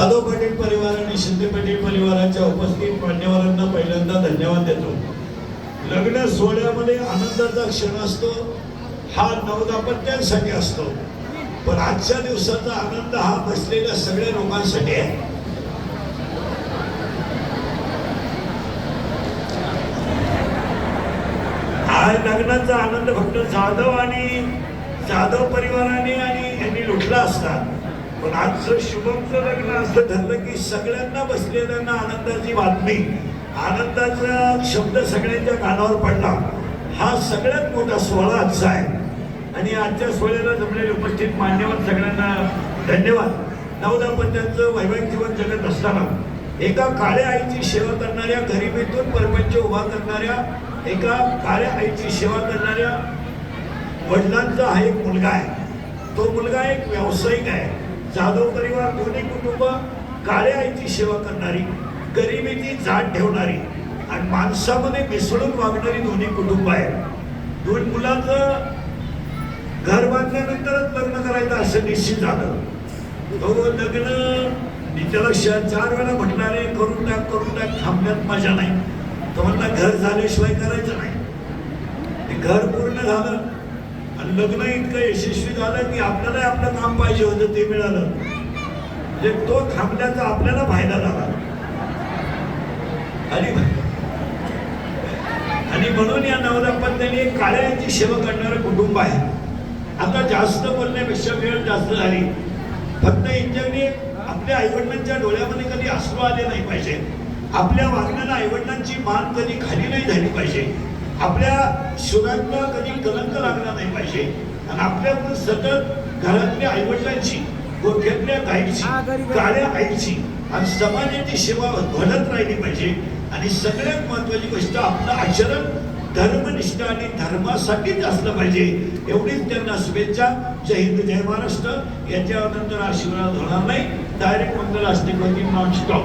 जाधव पाटील परिवार आणि शिंदे पाटील परिवाराच्या उपस्थित मान्यवरांना पहिल्यांदा धन्यवाद देतो. लग्न सोहळ्यामध्ये आनंदाचा क्षण असतो. हा नवदापत्यांसाठी असतो. पण आजच्या दिवसाचा आनंद हा बसलेल्या सगळ्या लोकांसाठी आहे. हा लग्नाचा आनंद फक्त जाधव आणि जाधव परिवाराने आणि यांनी लुटला असता. पण आजचं शुभमचं लग्न असं ठरलं की सगळ्यांना बसलेल्यांना आनंदाची बातमी. आनंदाचा शब्द सगळ्यांच्या कानावर पडला. हा सगळ्यात मोठा सोहळा आजचा आहे. आणि आजच्या सोहळ्याला जमलेले उपस्थित मान्यवर सगळ्यांना धन्यवाद. नवदाम्पत्यांचं वैवाहिक जीवन जगत असताना एका काळ्या आईची सेवा करणाऱ्या गरिबीतून परपंच उभा करणाऱ्या एका काळ्या आईची सेवा करणाऱ्या वडिलांचा हा एक मुलगा आहे. तो मुलगा एक व्यावसायिक आहे. जाधव परिवार दोन्ही कुटुंब काळ्या आईची सेवा करणारी गरिबीची जात ठेवणारी आणि माणसामध्ये मिसळून वागणारी दोन्ही कुटुंब आहेत. दोन मुलांचं घर बांधल्यानंतरच लग्न करायचं असं निश्चित झालं. तो लग्न त्याला श- चार वेळा म्हटणारे करून टाक करून टाक थांबण्यात मजा नाही. तो म्हणला घर झाल्याशिवाय करायचं नाही. ते घर पूर्ण झालं. आणि लग्न इतकं यशस्वी झालं की आपल्याला आपलं काम पाहिजे होतं ते मिळालं. म्हणजे तो थांबल्याचा आपल्याला फायदा झाला. आणि आणि म्हणून या नवदाम्पत्याने एक काळ्याची सेवा करणारं कुटुंब आहे. आता जास्त बोलण्यापेक्षा वेळ जास्त झाली. फक्त यांच्याकडे आपल्या आईवडिलांच्या डोळ्यामध्ये कधी अश्रू आले नाही पाहिजे. आपल्या वागण्याला आईवडिलांची मान कधी खाली नाही झाली पाहिजे. आपल्या सुरांना कधी कलंक लागला नाही पाहिजे. आणि आपल्याकडून सतत घरातल्या आईवडिलांची गोठ्यातल्या गाईची काळ्या आईची आणि समाजाची सेवा घडत राहिली पाहिजे. आणि सगळ्यात महत्वाची गोष्ट आपलं आचरण धर्मनिष्ठ आणि धर्मासाठीच असलं पाहिजे. एवढीच त्यांना शुभेच्छा. जय हिंद जय महाराष्ट्र. याच्यानंतर आशीर्वाद होणार नाही. डायरेक्ट मंगल असते नॉन स्टॉप